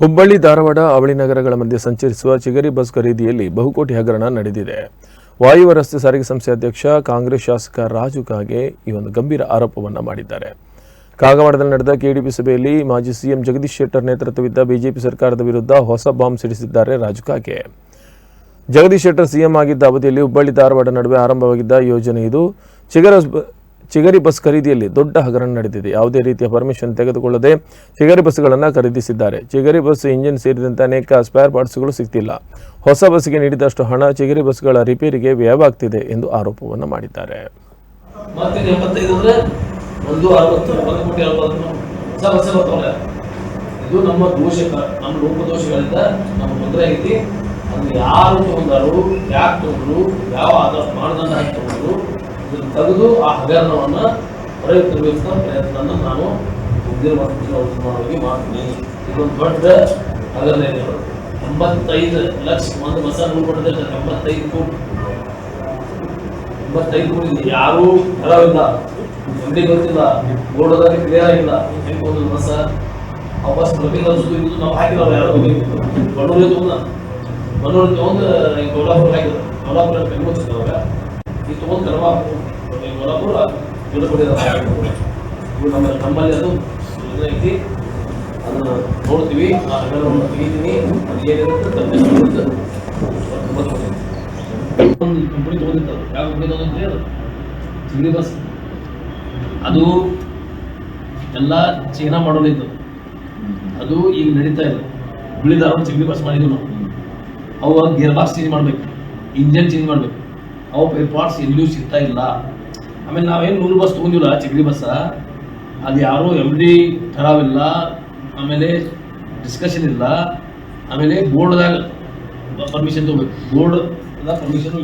ಹುಬ್ಬಳ್ಳಿ, ಧಾರವಾಡ, ಅವಳಿ ನಗರಗಳ ಮಧ್ಯೆ ಸಂಚರಿಸುವ ಚಿಗರಿ ಬಸ್ ಖರೀದಿಯಲ್ಲಿ ಬಹುಕೋಟಿ ಹಗರಣ ನಡೆದಿದೆ. ವಾಯುವ ರಸ್ತೆ ಸಾರಿಗೆ ಸಂಸ್ಥೆ ಅಧ್ಯಕ್ಷ, ಕಾಂಗ್ರೆಸ್ ಶಾಸಕ ರಾಜು ಕಾಗೆ ಈ ಒಂದು ಗಂಭೀರ ಆರೋಪವನ್ನು ಮಾಡಿದ್ದಾರೆ. ಕಾಗವಾಡದಲ್ಲಿ ನಡೆದ ಕೆಡಿಪಿ ಸಭೆಯಲ್ಲಿ ಮಾಜಿ ಸಿಎಂ ಜಗದೀಶ್ ಶೆಟ್ಟರ್ ನೇತೃತ್ವವಿದ್ದ ಬಿಜೆಪಿ ಸರ್ಕಾರದ ವಿರುದ್ಧ ಹೊಸ ಬಾಂಬ್ ಸಿಡಿಸಿದ್ದಾರೆ ರಾಜು ಕಾಗೆ. ಜಗದೀಶ್ ಶೆಟ್ಟರ್ ಸಿಎಂ ಆಗಿದ್ದ ಅವಧಿಯಲ್ಲಿ ಹುಬ್ಬಳ್ಳಿ, ಧಾರವಾಡ ನಡುವೆ ಆರಂಭವಾಗಿದ್ದ ಯೋಜನೆ ಇದು. ಚಿಗರ ಚಿಗರಿ ಬಸ್ ಖರೀದಿಯಲ್ಲಿ ದೊಡ್ಡ ಹಗರಣ ನಡೆದಿದೆ. ಯಾವುದೇ ರೀತಿಯ ಪರ್ಮಿಷನ್ ತೆಗೆದುಕೊಳ್ಳದೆ ಚಿಗರಿ ಬಸ್ಗಳನ್ನು ಖರೀದಿಸಿದ್ದಾರೆ. ಚಿಗರಿ ಬಸ್ ಇಂಜಿನ್ ಸೇರಿದಂತೆ ಅನೇಕ ಸ್ಪೇರ್ ಪಾರ್ಟ್ಸ್ಗಳು ಸಿಗ್ತಿಲ್ಲ. ಹೊಸ ಬಸ್ಗೆ ನೀಡಿದಷ್ಟು ಹಣ ಚಿಗರಿ ಬಸ್ಗಳ ರಿಪೇರಿಗೆ ವ್ಯಯವಾಗ್ತಿದೆ ಎಂದು ಆರೋಪವನ್ನು ಮಾಡಿದ್ದಾರೆ. ಇದು ನಮ್ಮ ದೋಷ, ನಮ್ಮ ಲೋಪದೋಷಗಳಿಂದ ನಮ್ಮ ತೊಂದರೆ ಆಗೈತಿ ಅದನ್ನ ಯಾರು ಯಾಕೆ ಯಾವ ಆಧಾರ ಮಾನದಂಡ ಇದನ್ನ ತೆಗೆದು ಆ ಹಗರಣವನ್ನು ಹೊರಗೆ ತರಬೇಕಂತ ಪ್ರಯತ್ನ ನಾನು ಮುಂದಿನ ವರ್ಷವಾಗಿ ಮಾಡ್ತೀನಿ ಇದೊಂದು ದೊಡ್ಡ ಹಗರಣ ಇದೆ. ಎಂಬತ್ತೈದು ಲಕ್ಷ ಒಂದು ಮಸಾಲೆ ನೋಡ್ಕೊಂಡಿದ್ದೆ ಎಂಬತ್ತೈದು ಕೋಟಿ. ಎಂಬತ್ತೈದು ಕೋಟಿ ಯಾರೂ ಬರವಿಲ್ಲ ಎಂಡಿ ಗೊತ್ತಿಲ್ಲ. ಬೋರ್ಡದಲ್ಲಿ ಕ್ಲಿಯರ್ ಆಗಿಲ್ಲ. ಹೆಂಗೆ ಒಂದು ಬಸ್ ವಾಪಸ್ ಇದು ನಾವು ಹಾಕಿಲ್ಲ ಯಾರು? ಬಣ್ಣೂರಿಗೆ ತೊಗೊಂಡ ಬಣ್ಣೂರಿಗೆ ತೊಗೊಂಡು ಈ ಹಾಕಿದ್ರು. ಕೋಲ್ಹಾಪುರ ಬೆಂಗಳೂರು ಮುಚ್ಚಿದ್ದವಾಗ ಈ ತಗೊಂಡು ಕರ್ಮ ಕೊಟ್ಟಿದ್ದಾರೆ ಇವು ನಮ್ಮ ನಮ್ಮಲ್ಲಿ ಅದು ಐತಿ. ಅದನ್ನ ನೋಡ್ತೀವಿ. ಆ ಹಗರವನ್ನು ತೆಗಿತೀನಿ. ಅದು ಏನಿರುತ್ತೆ ತಂದೆ ಒಂದು ಕಂಪನಿ ತಗೊಂಡಿತ್ತು ಯಾವ ಕಂಪನಿ ತಗೊಂಡ್ರಿ ಅದು? ಸಿಗಡಿ ಬಸ್ ಅದು ಎಲ್ಲ ಚೀನಾ ಮಾಡೋದಿತ್ತು ಅದು ಈಗ ನಡೀತಾ ಇಲ್ಲ. ಬಿಳಿದಾರ ಚಿಗರಿ ಬಸ್ ಮಾಡಿದ್ವಿ ನಾವು. ಅವಾಗ ಗೇರ್ ಬಾಕ್ಸ್ ಚೇಂಜ್ ಮಾಡ್ಬೇಕು. ಇಂಜನ್ ಚೇಂಜ್ ಮಾಡ್ಬೇಕು. ಅವು ಪೇರ್ ಪಾರ್ಟ್ಸ್ ಎಲ್ಲಿಯೂ ಸಿಗ್ತಾ ಇಲ್ಲ. ಆಮೇಲೆ ನಾವೇನು ನೂರು ಬಸ್ ತೊಗೊಂಡಿಲ್ಲ ಚಿಗ್ರಿ ಬಸ್ಸ? ಅದು ಯಾರು ಎಂ ಡಿ ಇಲ್ಲ ಆಮೇಲೆ ಡಿಸ್ಕಷನ್ ಇಲ್ಲ. ಆಮೇಲೆ ಬೋರ್ಡ್ದಾಗ ಪರ್ಮಿಷನ್ ತೊಗೋಬೇಕು. ಬೋರ್ಡ್ ಪರ್ಮಿಷನ್ ಇಲ್ಲ.